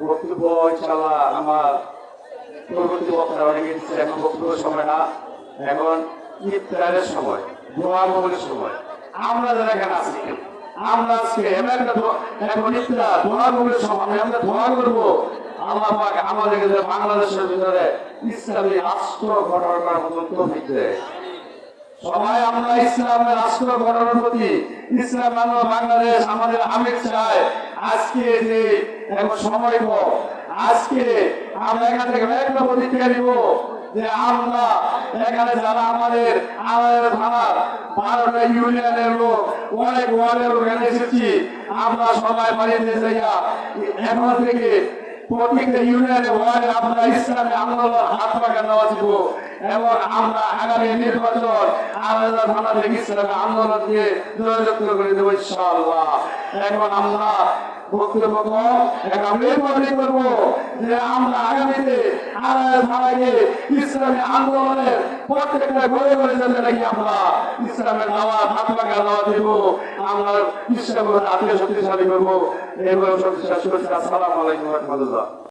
বক্তব্য আমার বক্তারা অনেকে দিচ্ছে এখন বক্তব্যের সময় না এখন ইফতারের সময় দোয়া কবুলের সময় আমরা যারা এখানে আছি আমরা করব বাংলাদেশের ভিতরে ইসলামী রাষ্ট্র সবাই আমরা ইসলামের রাষ্ট্র গঠনের প্রতি ইসলাম বাংলাদেশ আমাদের আবেগ চায়। আজকে যে সময় কম। আজকে আমরা এখান থেকে একটা প্রতিক্রিয়া নিব যে আমরা এখানে যারা আমাদের আমাদের থানার বারোটা ইউনিয়নের লোক, অনেক ওয়ার্ডের লোক এসেছি। আমরা সবাই বাড়িতে যাইয়া। এখন থেকে প্রত্যেকটা ইউনিয়নে ওয়ার্ডে আমরা ইসলামী আন্দোলন হাত পাকা নেওয়া দিব এবং আমরা আগামী নির্বাচন আলাদা থানা থেকে ইসলামী আন্দোলনকে জয়যুক্ত করে দেবো ইনশাআল্লাহ। এখন আমরা আন্দোলনের প্রত্যেকটা ঘরে আমরা ইসলামের নামাজ হাত পাকা নেওয়া দিব? আমরা ইসলামের আত্মীয় শক্তিশালী করব। এরপরে শক্তিশালী করছি। আসসালাম আলাইকুম রহমতুল্লাহ।